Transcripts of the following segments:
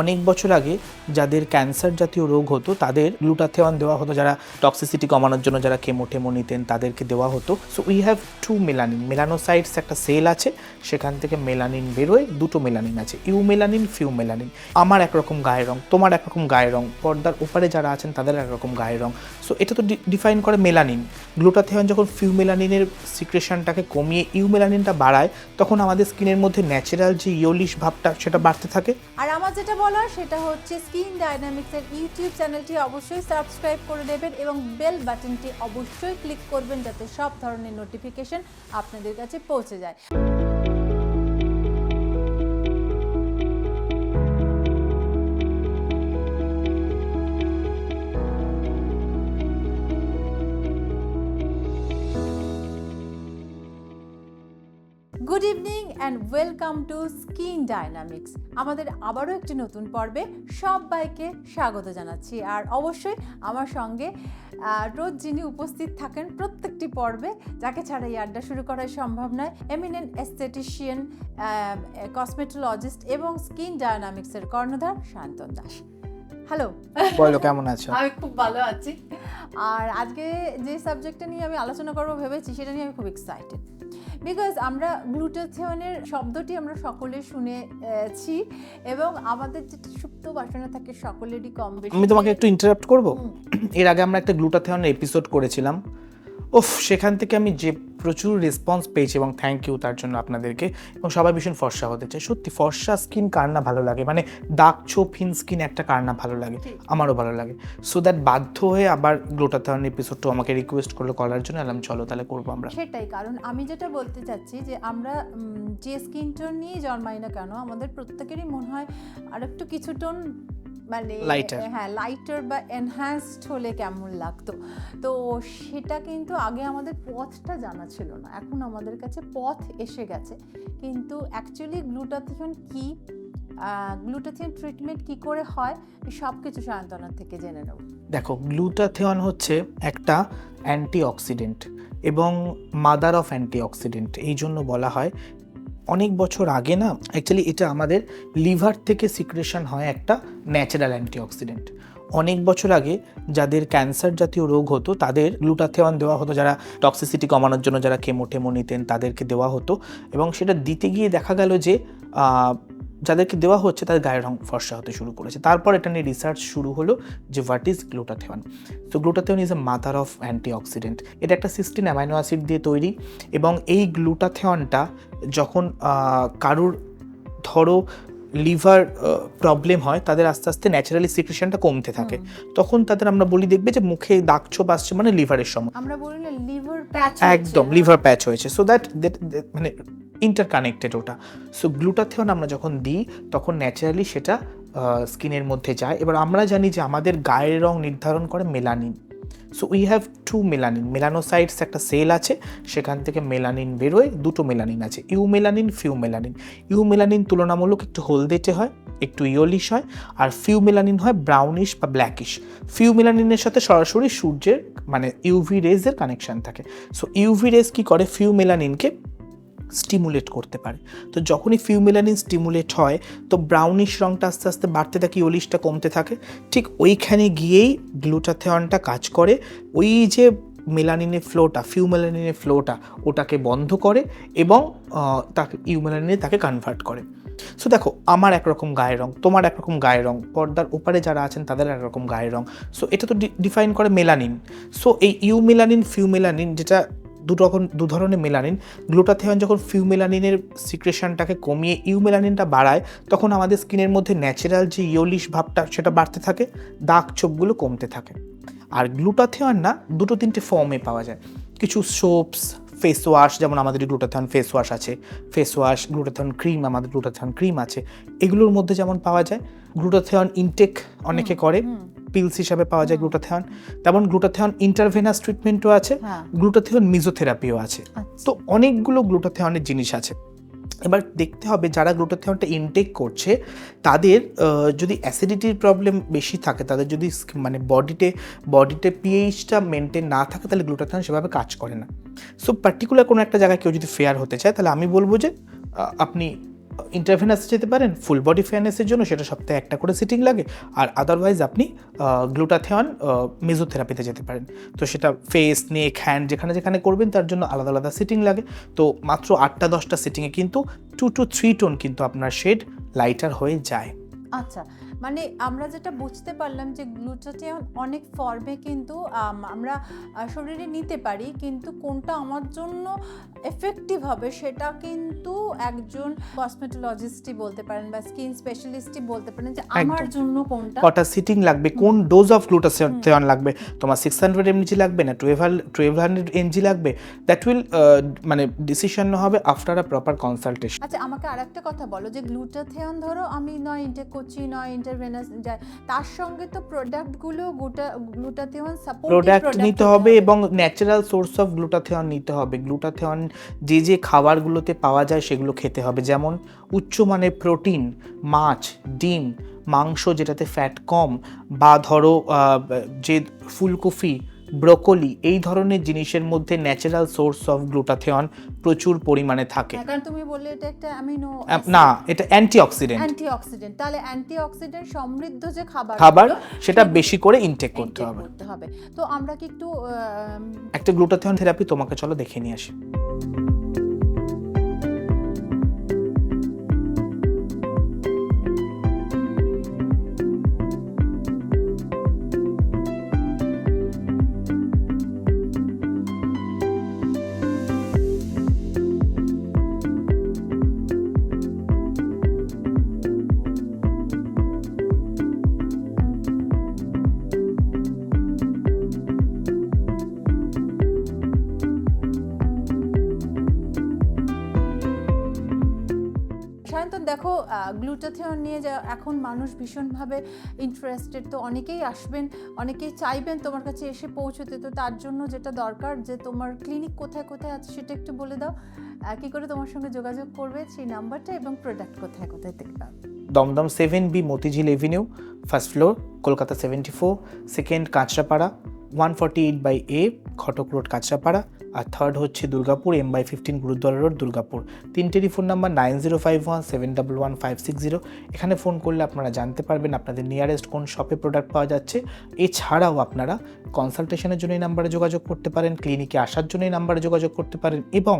অনেক বছর আগে যাদের ক্যান্সার জাতীয় রোগ হতো, তাদের গ্লুটাথিয়ন দেওয়া হতো, যারা টক্সিসিটি কমানোর জন্য যারা কেমো টেমো নিতেন, তাদেরকে দেওয়া হতো। So we have to melanin melanocytes একটা সেল আছে, সেখান থেকে মেলানিন বেরোয়, দুটো মেলানিন আছে, ইউ মেলানিন ফিউ মেলানিন আমার একরকম গায়ের রং, তোমার একরকম গায়ের রং, পর্দার ওপারে যারা আছেন, তাদের একরকম গায়ের রং। সো এটা তো ডিফাইন করে মেলানিন গ্লুটাথিয়ন যখন ফিউ মেলানিনের সিক্রেশনটাকে কমিয়ে ইউ মেলানিনটা বাড়ায়, তখন আমাদের স্কিনের মধ্যে ন্যাচারাল যে ইয়োলিশ ভাবটা, সেটা বাড়তে থাকে। আর আমার যেটা বলার, সেটা হচ্ছে স্কিন ডাইনামিক্সের ইউটিউব চ্যানেলটি অবশ্যই সাবস্ক্রাইব করে দেবেন এবং বেল বাটনটি অবশ্যই ক্লিক করবেন যাতে সব ধরনের নোটিফিকেশন আপনাদের কাছে পৌঁছে যায়। Good evening and welcome to Skin Dynamics আমাদের আবারও একটি নতুন পর্বে সবাইকে স্বাগত জানাচ্ছি। আর অবশ্যই আমার সঙ্গে রোজ যিনি উপস্থিত থাকেন প্রত্যেকটি পর্বে, যাকে ছাড়া এই আড্ডা শুরু করা সম্ভব নয় এমিনেন্ট এস্থেটিশিয়ান কসমেটোলজিস্ট এবং স্কিন ডায়নামিক্সের কর্ণধার শান্তন দাস। হ্যালো বলো কেমন আছো? আমি খুব ভালো আছি। আর আজকে যে সাবজেক্টটা নিয়ে আমি আলোচনা করব ভেবেছি সেটা নিয়ে আমি খুব এক্সাইটেড বিকজ আমরা গ্লুটাথিয়নের শব্দটি আমরা সকলে শুনেছি এবং আমাদের যেটা সুপ্ত বাসনা থাকে সকলেরই কম বেশি। আমি তোমাকে একটু ইন্টারাপ্ট করব? এর আগে আমরা একটা গ্লুটাথিয়নের এপিসোড করেছিলাম। ওফ সেখান থেকে আমি যে প্রচুর রেসপন্স পেয়েছি এবং থ্যাংক ইউ তার জন্য আপনাদেরকে এবং সবাই ভীষণ ফর্সা হতে চায়। সত্যি ফর্সা স্কিন কার না ভালো লাগে? মানে দাগ ছোপ হিন স্কিন একটা কার না ভালো লাগে? আমারও ভালো লাগে। সো দ্যাট বাধ্য হয়ে আবার গ্লুটাথিয়ন এপিসোডটা আমাকে রিকোয়েস্ট করল করার জন্য এলাম চলো তাহলে করব আমরা। সেটাই কারণ আমি যেটা বলতে চাচ্ছি যে আমরা যে স্কিন টোন নিয়ে জন্মাই না কেন আমাদের প্রত্যেকেরই মনে হয় আর একটু কিছু টোন মানে. হ্যাঁ লাইটার বা এনহ্যান্সড হলে কেমন লাগতো? তো সেটা কিন্তু আগে আমাদের পথটা জানা ছিল না। এখন আমাদের কাছে পথ এসে গেছে। কিন্তু অ্যাকচুয়ালি গ্লুটাথিয়ন কি গ্লুটাথিয়ন ট্রিটমেন্ট কি করে হয় সব কিছু সায়ন্তনার থেকে জেনে নেব। দেখো গ্লুটাথিয়ন হচ্ছে একটা অ্যান্টিঅক্সিডেন্ট এবং মাদার অফ অ্যান্টিঅক্সিডেন্ট এই জন্য বলা হয় অনেক বছর আগে না অ্যাকচুয়ালি এটা আমাদের লিভার থেকে সিক্রেশন হয় একটা ন্যাচারাল অ্যান্টিঅক্সিডেন্ট অনেক বছর আগে যাদের ক্যান্সার জাতীয় রোগ হতো, তাদের গ্লুটাথেওয়ান দেওয়া হতো, যারা টক্সিসিটি কমানোর জন্য যারা কেমো টেমো নিতেন, তাদেরকে দেওয়া হতো। এবং সেটা দিতে গিয়ে দেখা গেল যে যাদেরকে দেওয়া হচ্ছে তাদের গায়ের রং ফর্সা হতে শুরু করেছে। তারপর এটা নিয়ে রিসার্চ শুরু হলো যে হোয়াট ইজ গ্লুটাথিয়ন তো glutathione is a mother of antioxidant এটা একটা সিস্টিন অ্যামাইনো অ্যাসিড দিয়ে তৈরি এবং এই গ্লুটাথিয়নটা যখন কারুর ধরো লিভার প্রবলেম হয় তাদের আস্তে আস্তে ন্যাচারালি সিক্রেশনটা কমতে থাকে। তখন তাদের আমরা বলি দেখবে যে মুখে দাগ ছোপ আসছে মানে লিভারের সময়। আমরা বলি না লিভার প্যাচ একদম লিভার প্যাচ হয়েছে। সো দ্যাট মানে ইন্টারকানেক্টেড ওটা। সো গ্লুটাথিয়ন আমরা যখন দিই, তখন ন্যাচারালি সেটা স্কিনের মধ্যে যায়। এবার আমরা জানি যে আমাদের গায়ের রং নির্ধারণ করে melanin so we have to melanin melanocytes একটা সেল আছে, সেখান থেকে মেলানিন বেরোয়, দুটো মেলানিন আছে। Eumelanin pheomelanin eumelanin তুলনামূলক একটু হলদেটে হয়, একটু ইয়োলিশ হয়, আর ফিউ মেলানিন হয় ব্রাউনিশ বা ব্ল্যাকিশ ফিউ মেলানিনের সাথে সরাসরি সূর্যের মানে ইউভি রেজের কানেকশন থাকে। সো ইউভি রেজ কী করে? ফিউ মেলানিনকে স্টিমুলেট করতে পারে। তো যখনই ফিউমিলানিন স্টিমুলেট হয়, তো ব্রাউনিশ রঙটা আস্তে আস্তে বাড়তে থাকে ইলিশটা কমতে থাকে। ঠিক ওইখানে গিয়েই গ্লুটাথিয়নটা কাজ করে। ওই যে মেলানিনের ফ্লোটা ফিউমেলানিনের ফ্লোটা ওটাকে বন্ধ করে এবং তাকে ইউমেলানিনে তাকে কনভার্ট করে। সো দেখো, আমার একরকম গায়ের রং, তোমার একরকম গায়ের রং, পর্দার ওপারে যারা আছেন তাদের একরকম গায়ের রং। সো এটা তো ডিফাইন করে মেলানিন সো এই ইউমেলানিন ফিউমেলানিন যেটা দু রকম, দু ধরনের মেলানিন গ্লুটাথিয়ন যখন ফিউমেলানিনের সিক্রেশনটাকে কমিয়ে ইউমেলানিনটা বাড়ায়, তখন আমাদের স্কিনের মধ্যে ন্যাচারাল যে ইয়োলিশ ভাবটা, সেটা বাড়তে থাকে, দাগ ছোপগুলো কমতে থাকে। আর গ্লুটাথিয়ন না, দুটো তিনটে ফর্মে পাওয়া যায়। কিছু সোপস ফেস ওয়াশ যেমন আমাদের গ্লুটাথন ফেস ওয়াশ আছে ফেস ওয়াশ গ্লুটাথন ক্রিম আমাদের গ্লুটাথন ক্রিম আছে এগুলোর মধ্যে যেমন পাওয়া যায় গ্লুটাথন ইনটেক অনেকে করে পিলস হিসাবে পাওয়া যায় গ্লুটাথিয়ন তেমন গ্লুটাথিয়ন ইন্টারভেনাস ট্রিটমেন্টও আছে গ্লুটাথন গ্লুটাথিয়ন মিজোথেরাপিও আছে। আচ্ছা। তো অনেকগুলো গ্লুটাথিয়নের জিনিস আছে। এবার দেখতে হবে যারা গ্লুটাথিয়নটা ইনটেক করছে, তাদের যদি অ্যাসিডিটির প্রবলেম বেশি থাকে, তাদের যদি মানে বডিতে বডিতে পিএইচটা মেনটেন না থাকে, তাহলে গ্লুটাথিয়ন সেভাবে কাজ করে না। সো পার্টিকুলার কোনো একটা জায়গায় কেউ যদি ফেয়ার হতে চায়, তাহলে আমি বলব যে আপনি ইন্টারভেনাস যেতে পারেন ফুল বডি ফেয়ারনেসের জন্য সেটা সপ্তাহে একটা করে সিটিং লাগে। আর আদারওয়াইজ আপনি গ্লুটাথিয়ন মেজোথেরাপিতে যেতে পারেন। তো সেটা ফেস নেক হ্যান্ড যেখানে যেখানে করবেন, তার জন্য আলাদা আলাদা সিটিং লাগে। তো মাত্র আটটা দশটা সিটিংয়ে কিন্তু টু টু থ্রি টোন কিন্তু আপনার শেড লাইটার হয়ে যায়। আচ্ছা মানে আমরা যেটা বুঝতে পারলাম যে গ্লুটাথিয়ন অনেক ফর্মে কিন্তু আমরা শরীরে নিতে পারি কিন্তু কোনটা আমার জন্য এফেক্টিভ হবে সেটা কিন্তু একজন কসমেটোলজিস্টই বলতে পারেন বা স্কিন স্পেশালিস্টই বলতে পারেন যে আমার জন্য কোনটা কটা সিটিং লাগবে কোন ডোজ অফ গ্লুটাথিয়ন লাগবে তোমার সিক্স হান্ড্রেড এমজি লাগবে না টুয়েলভ টুয়েলভ হান্ড্রেড এমজি লাগবে? দ্যাট উইল মানে ডিসিশন হবে আফটার আ প্রপার কনসালটেশন আচ্ছা আমাকে আরেকটা কথা বলো যে গ্লুটাথিয়ন ধরো আমি নয় ইন্টেক করছি নয় ইন্টারভেনাস যায় তার সঙ্গে তো প্রোডাক্টগুলো গোটা গ্লুটাথিয়ন সাপোর্ট প্রোডাক্ট নিতে হবে এবং ন্যাচারাল সোর্স অফ গ্লুটাথিয়ন নিতে হবে। গ্লুটাথিয়ন যে যে খাবারগুলোতে পাওয়া যায় সেগুলো খেতে হবে। যেমন উচ্চমানের প্রোটিন মাছ ডিম মাংস যেটাতে ফ্যাট কম বা ধরো যে ফুলকপি ব্রোকলি এই ধরনের জিনিসের মধ্যে ন্যাচারাল সোর্স অফ গ্লুটাথিয়ন প্রচুর পরিমাণে থাকে। কারণ তুমি বললে এটা একটা অ্যামিনো না এটা অ্যান্টিঅক্সিডেন্ট অ্যান্টিঅক্সিডেন্ট তাহলে অ্যান্টিঅক্সিডেন্ট সমৃদ্ধ যে খাবার খাবার সেটা বেশি করে ইনটেক করতে হবে। করতে হবে। তো আমরা কি একটু একটা গ্লুটাথিয়ন থেরাপি তোমাকে চলো দেখে নিয়ে আসি। দেখো গ্লুটাথিয়ন নিয়ে যা, এখন মানুষ ভীষণভাবে ইন্টারেস্টেড তো অনেকেই আসবেন, অনেকেই চাইবেন তোমার কাছে এসে পৌঁছতে। তো তার জন্য যেটা দরকার যে তোমার ক্লিনিক কোথায় কোথায় আছে সেটা একটু বলে দাও। কি করে তোমার সঙ্গে যোগাযোগ করবে সেই নাম্বারটা এবং প্রোডাক্ট কোথায় কোথায় পাবে। Dumdum seven B Motijheel avenue first floor Kolkata seventy four second Kanchrapara one forty eight by A Ghatak road Kanchrapara. R third হচ্ছে Durgapur M by fifteen Gurudwara road Durgapur. তিনটেরই phone number nine zero five one seven double one five six zero এখানে phone করলে আপনারা জানতে পারবেন আপনাদের nearest কোন শপে product পাওয়া যাচ্ছে। এছাড়াও আপনারা কনসালটেশনের জন্য এই নাম্বারে যোগাযোগ করতে পারেন ক্লিনিকে আসার জন্য এই নাম্বারে যোগাযোগ করতে পারেন এবং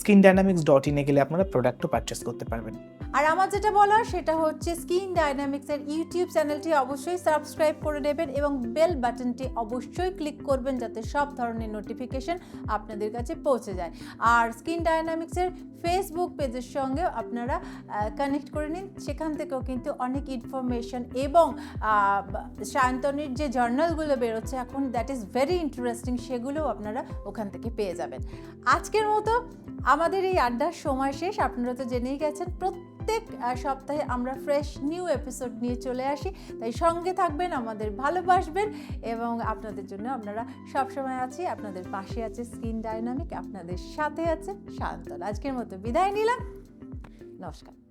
স্কিন ডায়নামিক্স ডট ইনে গেলে আপনারা প্রোডাক্টও পারচেস করতে পারবেন। আর আমার যেটা বলার সেটা হচ্ছে স্কিন ডাইনামিক্সের ইউটিউব চ্যানেলটি অবশ্যই সাবস্ক্রাইব করে নেবেন এবং বেল বাটনটি অবশ্যই ক্লিক করবেন যাতে সব ধরনের নোটিফিকেশন আপনাদের কাছে পৌঁছে যায়। আর স্কিন ডায়নামিক্সের ফেসবুক পেজের সঙ্গেও আপনারা কানেক্ট করে নিন। সেখান থেকেও কিন্তু অনেক ইনফরমেশন এবং সায়ন্তনের যে জার্নালগুলো বেরোচ্ছে এখন দ্যাট ইজ ভেরি ইন্টারেস্টিং সেগুলোও আপনারা ওখান থেকে পেয়ে যাবেন। আজকের মতো আমাদের এই আড্ডার সময় শেষ। আপনারা তো জেনেই গেছেন, প্রত্যেক আহ, সপ্তাহে আমরা ফ্রেশ নিউ এপিসোড নিয়ে চলে আসি। তাই সঙ্গে থাকবেন আমাদের ভালোবাসবেন এবং আপনাদের জন্য আপনারা সবসময় আছি। আপনাদের পাশে আছে স্কিন ডাইনামিক আপনাদের সাথে আছে শান্তন। আজকের মতো বিদায় নিলাম। নমস্কার।